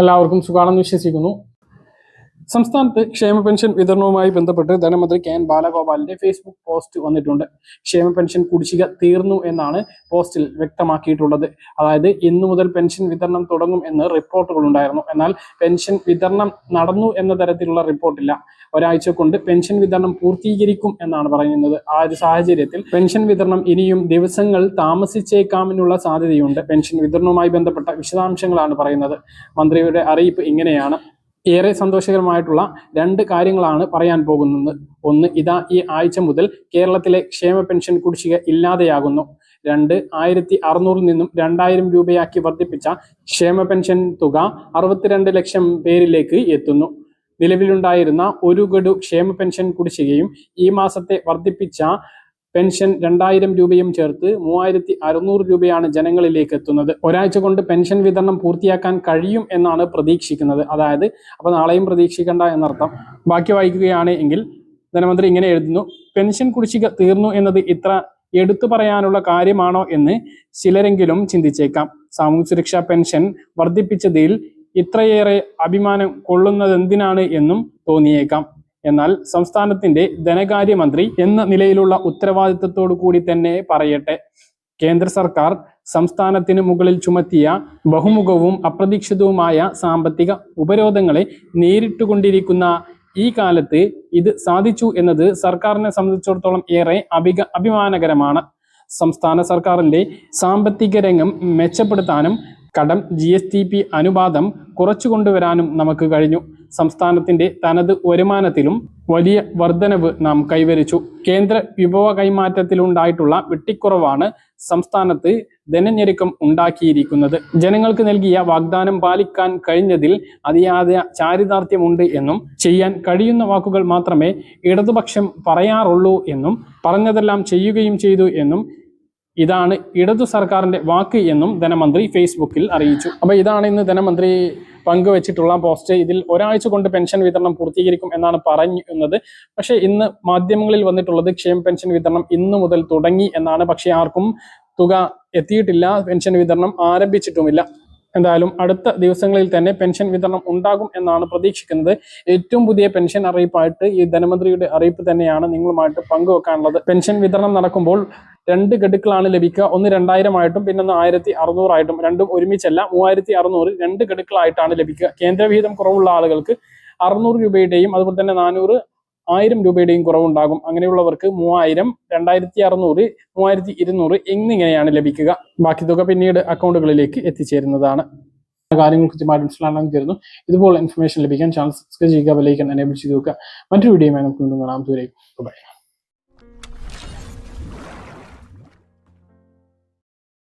എല്ലാവർക്കും സുഖമാണെന്ന് വിശ്വസിക്കുന്നു. സംസ്ഥാനത്ത് ക്ഷേമ പെൻഷൻ വിതരണവുമായി ബന്ധപ്പെട്ട് ധനമന്ത്രി കെ എൻ ബാലഗോപാലിന്റെ ഫേസ്ബുക്ക് പോസ്റ്റ് വന്നിട്ടുണ്ട്. ക്ഷേമ പെൻഷൻ കുടിശ്ശിക തീർന്നു എന്നാണ് പോസ്റ്റിൽ വ്യക്തമാക്കിയിട്ടുള്ളത്. അതായത് ഇന്നു മുതൽ പെൻഷൻ വിതരണം തുടങ്ങും എന്ന് റിപ്പോർട്ടുകൾ ഉണ്ടായിരുന്നു. എന്നാൽ പെൻഷൻ വിതരണം നടന്നു എന്ന തരത്തിലുള്ള റിപ്പോർട്ടില്ല. ഒരാഴ്ച കൊണ്ട് പെൻഷൻ വിതരണം പൂർത്തീകരിക്കും എന്നാണ് പറയുന്നത്. ആ ഒരു സാഹചര്യത്തിൽ പെൻഷൻ വിതരണം ഇനിയും ദിവസങ്ങൾ താമസിച്ചേക്കാമെന്നുള്ള സാധ്യതയുണ്ട്. പെൻഷൻ വിതരണവുമായി ബന്ധപ്പെട്ട വിശദാംശങ്ങളാണ് പറയുന്നത്. മന്ത്രിയുടെ അറിയിപ്പ് ഇങ്ങനെയാണ്. ഏറെ സന്തോഷകരമായിട്ടുള്ള രണ്ട് കാര്യങ്ങളാണ് പറയാൻ പോകുന്നത്. ഒന്ന് ഇതാ ഈ ആഴ്ച മുതൽ കേരളത്തിലെ ക്ഷേമ പെൻഷൻ കുടിശ്ശിക ഇല്ലാതെയാകുന്നു. രണ്ട് ആയിരത്തി അറുന്നൂറിൽ നിന്നും രണ്ടായിരം രൂപയാക്കി വർദ്ധിപ്പിച്ച ക്ഷേമ പെൻഷൻ തുക അറുപത്തിരണ്ട് ലക്ഷം പേരിലേക്ക് എത്തുന്നു. നിലവിലുണ്ടായിരുന്ന ഒരു ഗഡു ക്ഷേമ പെൻഷൻ കുടിശ്ശികയും ഈ മാസത്തെ വർദ്ധിപ്പിച്ച പെൻഷൻ രണ്ടായിരം രൂപയും ചേർത്ത് മൂവായിരത്തി അറുന്നൂറ് രൂപയാണ് ജനങ്ങളിലേക്ക് എത്തുന്നത്. ഒരാഴ്ച കൊണ്ട് പെൻഷൻ വിതരണം പൂർത്തിയാക്കാൻ കഴിയും എന്നാണ് പ്രതീക്ഷിക്കുന്നത്. അതായത് അപ്പോൾ നാളെയും പ്രതീക്ഷിക്കേണ്ട എന്നർത്ഥം. ബാക്കി വായിക്കുകയാണ് എങ്കിൽ ധനമന്ത്രി ഇങ്ങനെ എഴുതുന്നു. പെൻഷൻ കുടിശ്ശിക തീർന്നു എന്നത് ഇത്ര എടുത്തു പറയാനുള്ള കാര്യമാണോ എന്ന് ചിലരെങ്കിലും ചിന്തിച്ചേക്കാം. സാമൂഹ്യ സുരക്ഷാ പെൻഷൻ വർദ്ധിപ്പിച്ചതിൽ ഇത്രയേറെ അഭിമാനം കൊള്ളുന്നതെന്തിനാണ് എന്നും തോന്നിയേക്കാം. എന്നാൽ സംസ്ഥാനത്തിന്റെ ധനകാര്യമന്ത്രി എന്ന നിലയിലുള്ള ഉത്തരവാദിത്തത്തോടു കൂടി തന്നെ പറയട്ടെ. കേന്ദ്ര സർക്കാർ സംസ്ഥാനത്തിന് മുകളിൽ ചുമത്തിയ ബഹുമുഖവും അപ്രതീക്ഷിതവുമായ സാമ്പത്തിക ഉപരോധങ്ങളെ നേരിട്ടുകൊണ്ടിരിക്കുന്ന ഈ കാലത്ത് ഇത് സാധിച്ചു എന്നത് സർക്കാരിനെ സംബന്ധിച്ചിടത്തോളം ഏറെ അഭിക അഭിമാനകരമാണ്. സംസ്ഥാന സർക്കാരിന്റെ സാമ്പത്തിക രംഗം മെച്ചപ്പെടുത്താനും കടം ജി അനുപാതം കുറച്ചു കൊണ്ടുവരാനും നമുക്ക് കഴിഞ്ഞു. സംസ്ഥാനത്തിന്റെ തനത് വരുമാനത്തിലും വലിയ വർധനവ് നാം കൈവരിച്ചു. കേന്ദ്ര വിഭവ കൈമാറ്റത്തിലുണ്ടായിട്ടുള്ള വെട്ടിക്കുറവാണ് സംസ്ഥാനത്ത് ധനഞ്ഞെരുക്കം ഉണ്ടാക്കിയിരിക്കുന്നത്. ജനങ്ങൾക്ക് നൽകിയ വാഗ്ദാനം പാലിക്കാൻ കഴിഞ്ഞതിൽ അതിയായ ചാരിതാർത്ഥ്യമുണ്ട് എന്നും ചെയ്യാൻ കഴിയുന്ന വാക്കുകൾ മാത്രമേ ഇടതുപക്ഷം പറയാറുള്ളൂ എന്നും പറഞ്ഞതെല്ലാം ചെയ്യുകയും ചെയ്തു എന്നും ഇതാണ് ഇടതു സർക്കാരിന്റെ വാക്ക് എന്നും ധനമന്ത്രി ഫേസ്ബുക്കിൽ അറിയിച്ചു. അപ്പോൾ ഇതാണ് ഇന്ന് ധനമന്ത്രി പങ്കുവച്ചിട്ടുള്ള പോസ്റ്റ് ഇതിൽ ഒരാഴ്ച കൊണ്ട് പെൻഷൻ വിതരണം പൂർത്തീകരിക്കും എന്നാണ് പറയുന്നത്. പക്ഷേ ഇന്ന് മാധ്യമങ്ങളിൽ വന്നിട്ടുള്ളത് ക്ഷേമ പെൻഷൻ വിതരണം ഇന്നു മുതൽ തുടങ്ങി എന്നാണ്. പക്ഷേ ആർക്കും തുക എത്തിയിട്ടില്ല പെൻഷൻ വിതരണം ആരംഭിച്ചിട്ടുമില്ല. എന്തായാലും അടുത്ത ദിവസങ്ങളിൽ തന്നെ പെൻഷൻ വിതരണം ഉണ്ടാകും എന്നാണ് പ്രതീക്ഷിക്കുന്നത്. ഏറ്റവും പുതിയ പെൻഷൻ അറിയിപ്പായിട്ട് ഈ ധനമന്ത്രിയുടെ അറിയിപ്പ് തന്നെയാണ് നിങ്ങളുമായിട്ട് പങ്കുവെക്കാനുള്ളത്. പെൻഷൻ വിതരണം നടക്കുമ്പോൾ രണ്ട് ഗഡുക്കളാണ് ലഭിക്കുക. ഒന്ന് രണ്ടായിരമായിട്ടും പിന്നെ ഒന്ന് ആയിരത്തി അറുന്നൂറായിട്ടും രണ്ടും ഒരുമിച്ചല്ല മൂവായിരത്തി അറുന്നൂറ് രണ്ട് ഗഡുക്കളായിട്ടാണ് ലഭിക്കുക. കേന്ദ്രവിഹിതം കുറവുള്ള ആളുകൾക്ക് അറുന്നൂറ് രൂപയുടെയും അതുപോലെ തന്നെ നാനൂറ് ആയിരം രൂപയുടെയും കുറവുണ്ടാകും. അങ്ങനെയുള്ളവർക്ക് മൂവായിരം രണ്ടായിരത്തി അറുന്നൂറ് മൂവായിരത്തി ഇരുന്നൂറ് എന്നിങ്ങനെയാണ് ലഭിക്കുക. ബാക്കി തുക പിന്നീട് അക്കൗണ്ടുകളിലേക്ക് എത്തിച്ചേരുന്നതാണ്. കാര്യങ്ങൾ കൃത്യമായിട്ട് മനസ്സിലാണെന്ന് കരുതുന്നു. ഇതുപോലെ ഇൻഫർമേഷൻ ലഭിക്കാൻ ചാനൽ സബ്സ്ക്രൈബ് ചെയ്യുക ബെലൈക്കൻ എനേബിൾ ചെയ്ത് നോക്കുക മറ്റൊരു വീഡിയോയുമായി നമുക്ക് വീണ്ടും കാണാം. ദൂരേക്ക് ബൈ